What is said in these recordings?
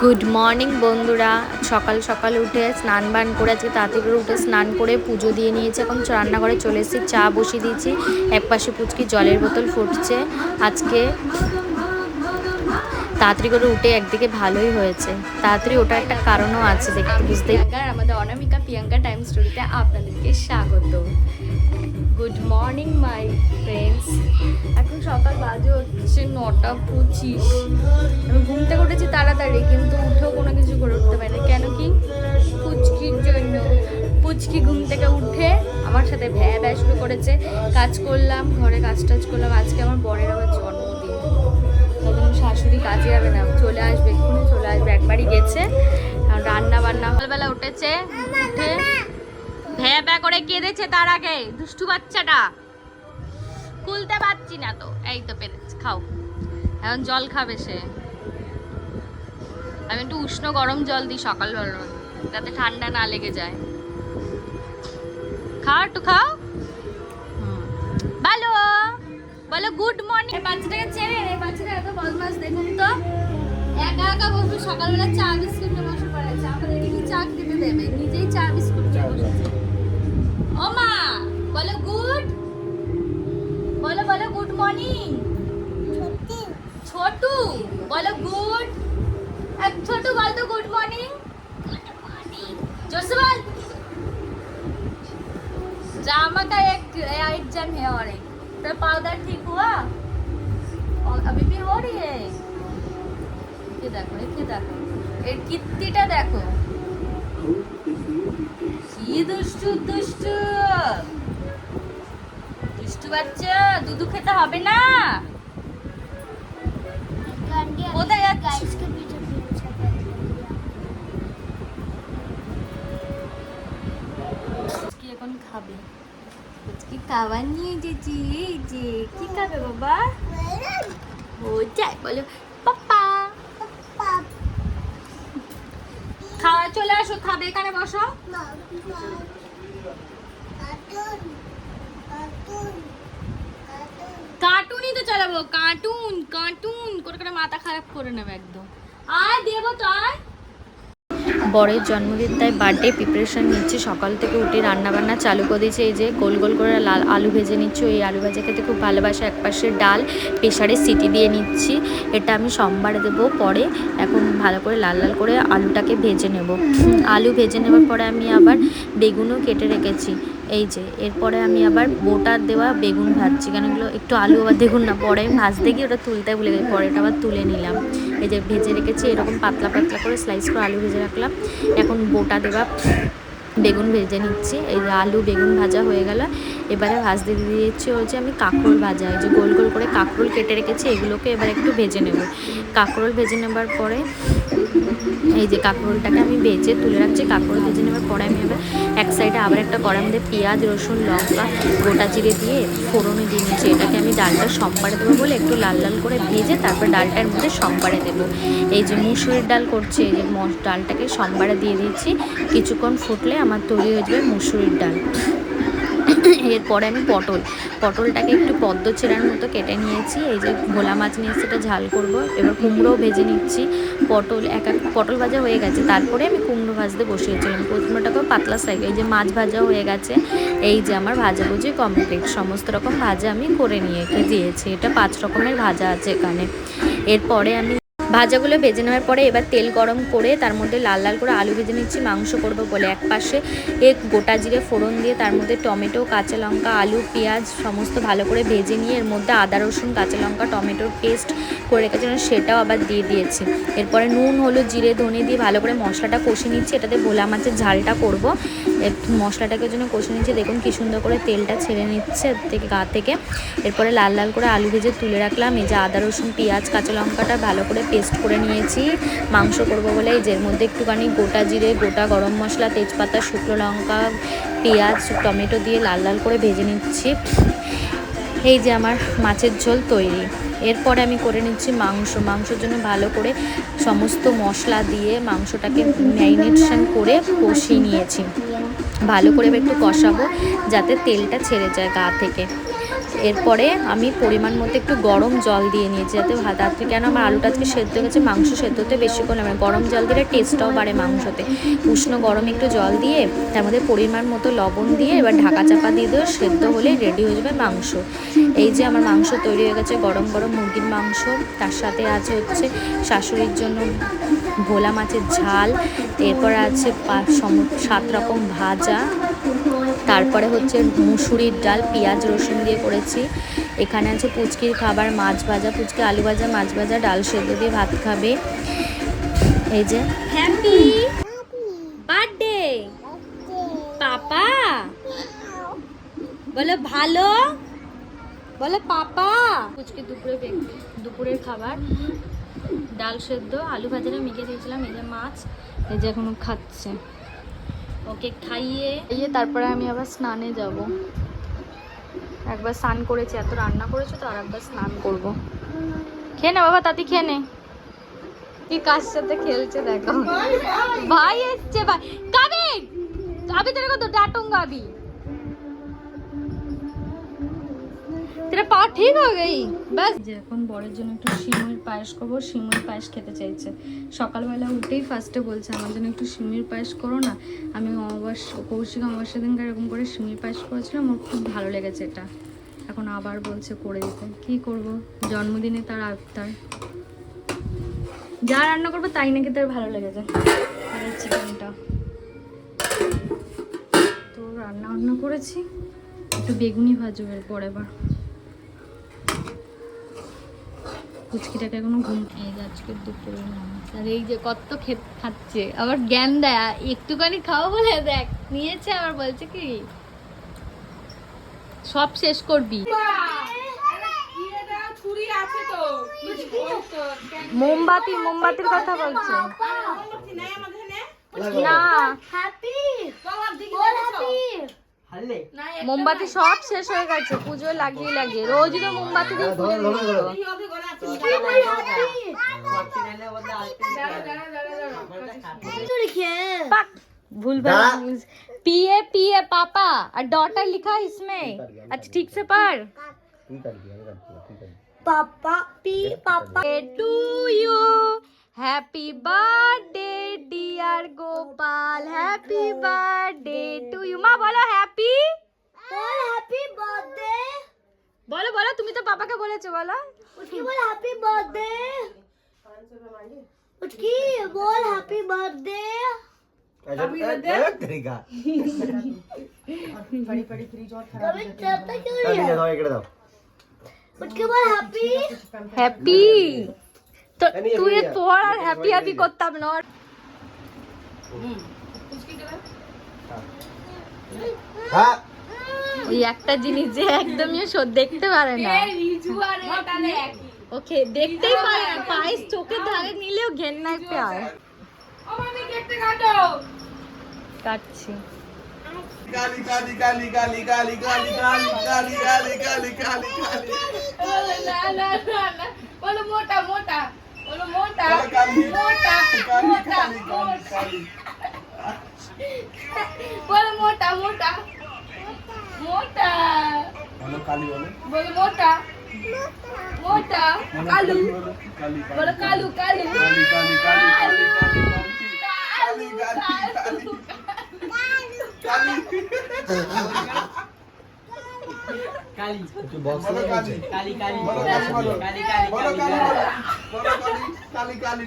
Good morning বন্ধুরা। সকাল সকাল উঠে স্নান বান করে আজকে তাড়াতাড়ি করে উঠে স্নান করে পুজো দিয়ে নিয়েছি। এখন রান্নাঘরে চলে এসেছি, চা বসিয়ে দিয়েছি। এক পাশে পুচকি জলের বোতল ফুটছে। আজকে তাড়াতাড়ি করে উঠে একদিকে ভালোই হয়েছে। তাড়াতাড়ি ওটা একটা কারণও আছে দেখতে বুঝতে আমাদের অনামিকা প্রিয়াঙ্কা টাইম স্টোরিতে আপনাদেরকে স্বাগত। গুড মর্নিং মাই ফ্রেন্ডস এখন সকাল বাজে হচ্ছে নটা পঁচিশ। আমি ঘুম থেকে উঠেছি তাড়াতাড়ি, কিন্তু উঠেও কোনো কিছু করে উঠতে পারি না কেন কি? পুচকির জন্য। পুচকি ঘুম থেকে উঠে আমার সাথে ভ্যা ভ্যা শুরু করেছে। কাজ করলাম, ঘরে কাজ টাজ করলাম। আজকে আমার বরের আবার জন্মদিন। তখন শাশুড়ি কাজে যাবে না। চলে আসবে, এক্ষুনি চলে আসবে। একবারই গেছে। রান্না বান্না সকালবেলা উঠেছে। উঠে ভ্যা ভ্যা করে কেঁদেছে তার আগে, দুষ্টু বাচ্চাটা। খুলতে পারছি না তো। এই তো পেরেছে, খাও। এখন জল খাবে সে। আমি একটু উষ্ণ গরম জল দিই সকালবেলা যাতে ঠান্ডা না লেগে যায়। খাও একটু, খাও। ভালো বলো গুড মর্নিং বাচ্চাটাকে ছেড়ে এই বাচ্চাটা এত বদমাস দেখুন তো। একা একা বসবে, সকালবেলা চা বিস্কুট নিয়ে বসে পড়েছে আমাদেরকে চা খেতে দেবে? নিজেই চা বিস্কুট বলো গুড বলো বলো গুড মর্নিং ছোটু বলো গুড ছোটু বল তো গুড মর্নিং जोर से बोल जामा का एक एग्जाम है और एक तो पाउडर ठीक हुआ और अभी भी हो रही है ये देखो ये देखो এর কীর্তিটা দেখো কি দুষ্টু দুষ্টু দুষ্টু বাচ্চা দুধু খেতে হবে না? কোথায় খাবে। কি খাবার নিয়ে এসেছি যে, কি খাবে বাবা? ও যাই বলো পাপা খাওয়া, চলে আসো, খাবে, এখানে বসো। কার্টুনই তো চালাবো। কার্টুন কার্টুন করে করে মাথা খারাপ করে নেবে একদম। আয় দেবো তো আয় বরের জন্মদিন, তাই বার্থডে প্রিপারেশন নিচ্ছি। সকাল থেকে উঠে রান্নাবান্না চালু করে দিয়েছি। এই যে গোল গোল করে লাল আলু ভেজে নিচ্ছি। ওই আলু ভাজা খেতে খুব ভালোবাসে। এক পাশে ডাল প্রেশারে সিটি দিয়ে নিচ্ছি। এটা আমি সোমবারে দেবো পরে। এখন ভালো করে লাল লাল করে আলুটাকে ভেজে নেব। আলু ভেজে নেওয়ার পরে আমি আবার বেগুনও কেটে রেখেছি। এই যে, এরপরে আমি আবার বোটার দেওয়া বেগুন ভাজছি। কেন এগুলো একটু আলু আবার দেখুন না, পরে আমি ভাজতে গিয়ে ওটা তুলতে ভুলে গেছি। পরে আবার তুলে নিলাম। এই যে ভেজে রেখেছি, এরকম পাতলা পাতলা করে স্লাইস করে আলু ভেজে রাখলাম। এখন বোটা দেওয়া বেগুন ভেজে নিচ্ছি। এই যে আলু বেগুন ভাজা হয়ে গেল। এবারে ভাজতে দিয়ে দিচ্ছি যে আমি কাঁকরোল ভাজা, এই যে গোল গোল করে কাঁকরোল কেটে রেখেছি, এগুলোকে এবার একটু ভেজে নেব। কাঁকরোল ভেজে নেবার পরে এই যে কাঁকরোলটাকে আমি ভেজে তুলে রাখছি, কাঁকরোল ভেজে নেবার পরে আমি এবার এক সাইডে আবার একটা কড়ার মধ্যে পেঁয়াজ, রসুন, লঙ্কা গোটা জিরে দিয়ে ফোড়নে দিয়ে নিচ্ছি। এটাকে আমি ডালটা সম্বারে দেবো বলে একটু লাল লাল করে ভেজে তারপর ডালটার মধ্যে সম্বারে দেবো। এই যে মুসুরির ডাল করছি, এই যে ডালটাকে সম্বারে দিয়ে দিয়েছি। কিছুক্ষণ ফুটলে আমার তৈরি হয়ে যাবে মুসুরির ডাল। এরপরে আমি পটল। পটলটাকে একটু পদ্ম চেরার মতো কেটে নিয়েছি। এই যে ভোলা মাছ নিয়ে সেটা ঝাল করব। এবার কুমড়োও ভেজে নিচ্ছি। পটল এক এক, পটল ভাজা হয়ে গেছে। তারপরে আমি কুমড়ো ভাজতে বসিয়েছিলাম। কুমড়োটাকেও পাতলা সাইজ এই যে মাছ ভাজা হয়ে গেছে, এই যে আমার ভাজাভুজি কমপ্লিট সমস্ত রকম ভাজা আমি করে নিয়ে দিয়েছি? এটা পাঁচ রকমের ভাজা আছে এখানে। এরপরে আমি ভাজাগুলো ভেজে নেওয়ার পরে এবার তেল গরম করে তার মধ্যে লাল লাল করে আলু ভেজে নিচ্ছি, মাংস করব বলে। এক পাশে এক গোটা জিরে ফোড়ন দিয়ে তার মধ্যে টমেটো, কাঁচা লঙ্কা, আলু, পেঁয়াজ সমস্ত ভালো করে ভেজে নিয়ে এর মধ্যে আদা, রসুন, কাঁচা লঙ্কা, টমেটোর পেস্ট করে রেখেছিলাম সেটাও আবার দিয়ে দিয়েছি। এরপরে নুন, হলুদ, জিরে, ধনে দিয়ে ভালো করে মশলাটা কষে নিচ্ছি। এটাতে ভোলা মাছের ঝালটা করব। মশলাটাকে জন্য কষে নিচ্ছি। দেখুন কি সুন্দর করে তেলটা ছেড়ে নিচ্ছে থেকে গা থেকে। এরপরে লাল লাল করে আলু ভেজে তুলে রাখলাম। এই যে আদা, রসুন, পেঁয়াজ, কাঁচা লঙ্কাটা ভালো করে পেস্ট করে নিয়েছি। মাংস করব বলে এই যে মধ্যে একটুখানি গোটা জিরে, গোটা গরম মশলা, তেজপাতা, শুকনো লঙ্কা, পেঁয়াজ, টমেটো দিয়ে লাল লাল করে ভেজে নিচ্ছি। এই যে আমার মাছের ঝোল তৈরি। এরপরে আমি করে নিচ্ছি মাংস। মাংসের জন্য ভালো করে সমস্ত মশলা দিয়ে মাংসটাকে ম্যারিনেশন করে কষিয়ে নিয়েছি। ভালো করে একটু কষাবো যাতে তেলটা ছেড়ে যায় গা থেকে। এরপরে আমি পরিমাণ মতো একটু গরম জল দিয়ে নিয়েছি, যাতে আজকে কেন আমার আলুটা আজকে সেদ্ধ গেছে, মাংস সেদ্ধ হতে বেশিক্ষণ লাগে না। গরম জল দিলে টেস্টটাও বাড়ে মাংসতে উষ্ণ গরম একটু জল দিয়ে তার মধ্যে পরিমাণ মতো লবণ দিয়ে এবার ঢাকা চাপা দিয়ে দেবো, সেদ্ধ হলে রেডি হয়ে যাবে মাংস এই যে আমার মাংস তৈরি হয়ে গেছে, গরম গরম মুরগির মাংস, তার সাথে আছে হচ্ছে শাশুড়ির জন্য ভোলা মাছের ঝাল, এরপর আছে সাত রকম ভাজা তারপরে হচ্ছে মুসুরির ডাল পেঁয়াজ রসুন দিয়ে করেছি। এখানে আছে পুচকির খাবার মাছ ভাজা পুচকি আলু ভাজা মাছ ভাজা ডাল সেদ্ধ দিয়ে ভাত খাবে। এই যে হ্যাপি বার্থডে পাপা! বলো ভালো? বলো পাপা! পুচকি দুপুরে দুপুরের খাবার। ডাল সেদ্ধ আলু ভাজাটা মেখে দিয়েছিলাম এই যে মাছ। এই যে এখনও খাচ্ছে। ওকে খাইয়ে খাইয়ে তারপরে আমি আবার স্নানে যাব। একবার স্নান করেছি এত রান্না করেছ তো আর একবার স্নান করব। খেয়ে না বাবা তাতি খেয়ে নে। কি কার সাথে খেলছে দেখো। ভাই এসছে ভাই। কাবি কাবি তোর কত ডাটুং কাবি তেরা পা ঠিক হয়ে গই ব্যাস যে এখন বরের জন্য একটু সিমুইর পায়েস করব। সিমুইর পায়েস খেতে চাইছে। সকালবেলা উঠেই ফার্স্টে বলছে, আমার জন্য একটু সিমুইর পায়েস করো না। আমি অমাবস্যা, কৌশিক অমাবস্যা দিনকে এরকম করে সিমুইর পায়েস করেছিলাম আমার খুব ভালো লেগেছে এটা। এখন আবার বলছে করে দিতে। কি করব? জন্মদিনে তার আফতার যা রান্না করব তাই নাকি তার ভালো লেগেছে। আর চিকেনটা। তো রান্না বান্না করেছি। একটু বেগুনি ভাজবো এরপর এবার। পুচকিটাকে এখনও ঘুম এই যে আজকে দুপুরে আর এই যে কত খেত খাচ্ছে। আবার জ্ঞান দেয়। একটুখানি খাওয়া বলে দেখ। নিয়েছে আবার বলছে কি? সব শেষ করবি। মোমবাতি মোমবাতির কথা বলছে। না। মোমবাতি সব শেষ হয়ে গেছে পুজো লাগিয়ে লাগিয়ে। রোজ তো মোমবাতি দিয়ে পুজো ভুল পিए पिए पापा और डॉटर लिखा इसमें अच्छा ठीक से पढ़ पापा पी पापा to you happy birthday dear Gopal happy birthday to you মা বলো হ্যাপি হ্যাপি বল হ্যাপি বার্থডে বলো বলো তুমি তো বাবাকে বলেছো বলো उसकी বল হ্যাপি বার্থডে उसकी বল হ্যাপি বার্থডে हैप्पी बर्थडे करेगा बड़ी बड़ी फ्रिज और खराब कभी चलता क्यों नहीं है जाओ इकडे जाओ उसके बाद हैप्पी हैप्पी তো তুই তোর আর হ্যাপি হ্যাপি করতাম না হুম ওই একটা জিনিস যে একদমই ও সো- দেখতে পারে না ওকে দেখতেই পারে না পায়েস চোখের ধারে নিলেও ঘেন্নায় পায় কাটছি কালি কালি কালি কালি কালি কালি কালি কালি কালি কালি কালি কালি বলো মোটা মোটা বলো মোটা মোটা মোটা কালি বলো মোটা মোটা মোটা বলো কালি বলো বলো মোটা মোটা কালু বলো কালু কালু কালি কালি কালি কালি কালি কালি কালি কালি কালি কালি কালি কালি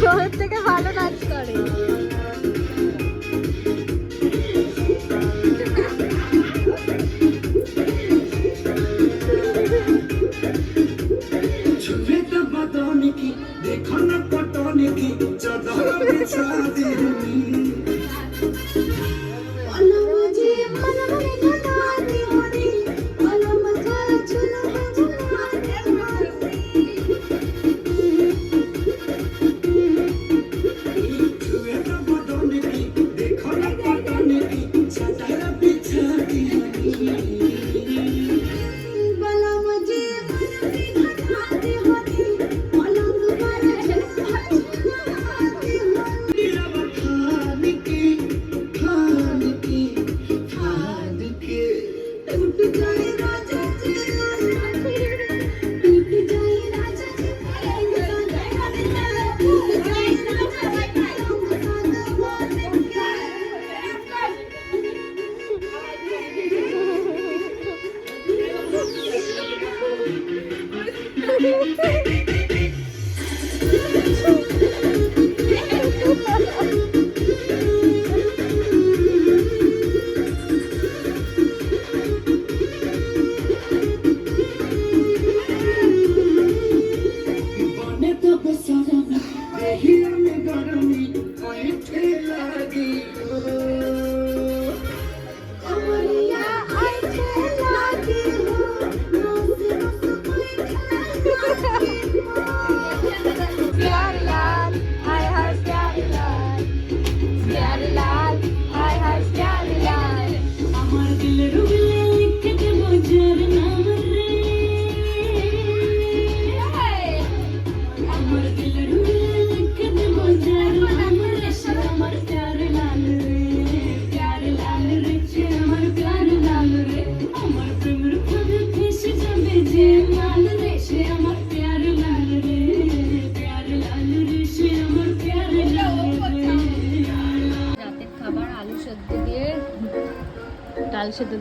শহরের থেকে ভালো নাচ করে देखो न पटोने की चदर बिछा दी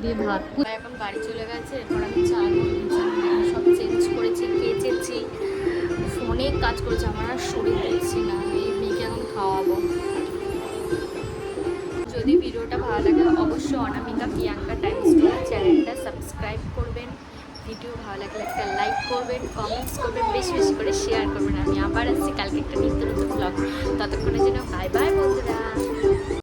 দিয়ে ভাত এখন বাড়ি চলে গেছে, এরপর আমি চা করছি সব চেঞ্জ করেছি কেচেছি ফোনে কাজ করেছি, আমার আর শরীর দেখছি না, এই মেয়েকে এখন খাওয়াবো। যদি ভিডিওটা ভালো লাগে, অবশ্যই অনামিকা প্রিয়াঙ্কা টাইম স্টোর চ্যানেলটা সাবস্ক্রাইব করবেন। ভিডিও ভালো লাগলে একটা লাইক করবেন কমেন্টস করবেন, বেশি বেশি করে শেয়ার করবেন। আমি আবার আসছি কালকে একটা নিত্য নতুন ব্লগ ততক্ষণের জন্য বাই বাই বন্ধুরা।